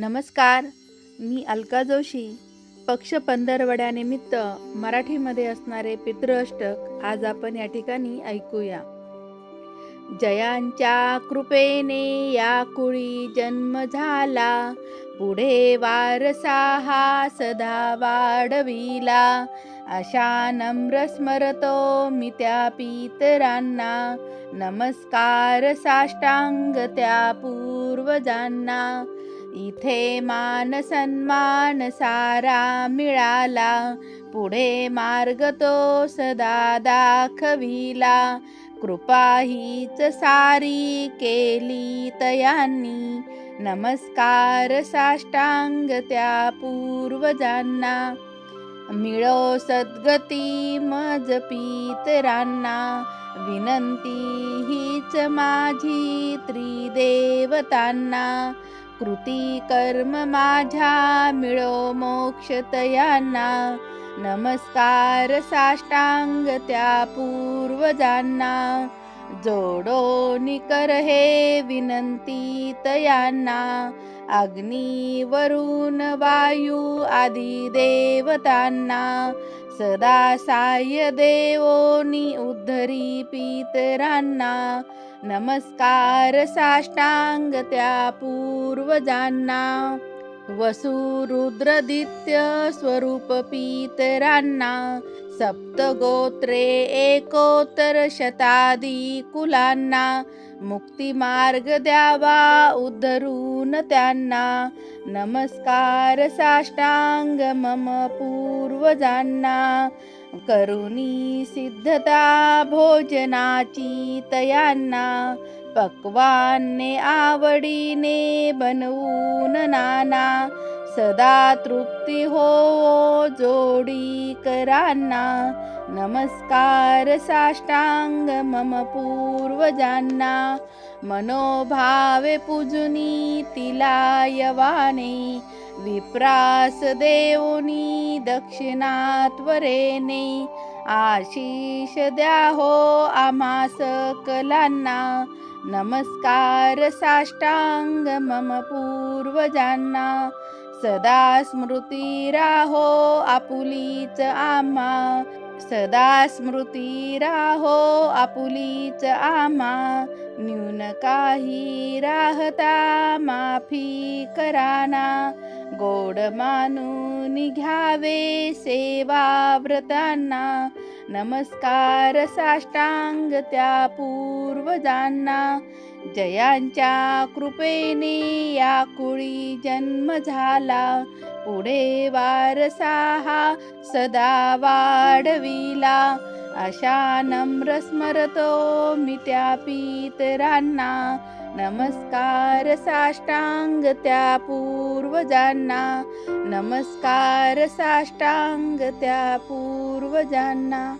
नमस्कार. मी अलका जोशी. पक्ष पंधरवड्यानिमित्त मराठीमध्ये असणारे पितृअष्टक आज आपण या ठिकाणी ऐकूया. जयांच्या कृपेने या कुळी जन्म झाला. पुढे वारसा हा सदा वाढविला. अशा नम्र स्मरतो मी त्या पितरांना. नमस्कार साष्टांग त्या पूर्वजांना. इथे मान सन्मान सारा मिळाला. पुढे मार्ग तो सदा दाखविला. कृपा हीच सारी केली तयांनी. नमस्कार साष्टांग त्या पूर्वजांना. मिळो सद्गती मज पितरांना. विनंती हीच माझी त्रिदेवतांना. कृती कर्म माझ्या मिळो मोक्ष तयांना. नमस्कार साष्टांग त्या पूर्वजांना. जोडो निकर हे विनंती तयांना. अग्नी वरुण वायू आदी देवतांना. सदा साय देवोनी उद्धरी पितरांना नमस्कार साष्टांग त्या पूर्वजांना. वसुरुद्रदित्य स्वरूप पितरांना. सप्तगोत्रे एकोत्तर शतादी कुलांना. मुक्तिमार्ग द्यावा उद्धरून त्यांना. नमस्कार साष्टांग मम पूर्वजांना. करुणी सिद्धता भोजनाची तयांना पक्वाने आवडीने बनवून नाना सदा तृप्ती हो जोडी करांना. नमस्कार साष्टांग मम पूर्वजांना मनोभावे पूजुनी तिला यवाने विप्रास देवनी दक्षिणात्वरेने आशीष द्या हो आम्हा सकलांना. नमस्कार साष्टांग मम पूर्वजांना. सदा स्मृती राहो आपुलीच आम्हा. सदा स्मृती राहो आपुलीच आम्हा न्यून काही राहता माफी कराना. गोड मानून घ्यावे सेवा व्रतांना नमस्कार साष्टांग त्या पूर्वजांना. जयांच्या कृपेने या कुळी जन्म झाला. पुढे वारसा हा सदा वाढविला. अशा नम्र स्मरतो मी त्या पितरांना. नमस्कार साष्टांग त्या पूर्वजांना. नमस्कार साष्टांग त्या पूर्वजांना.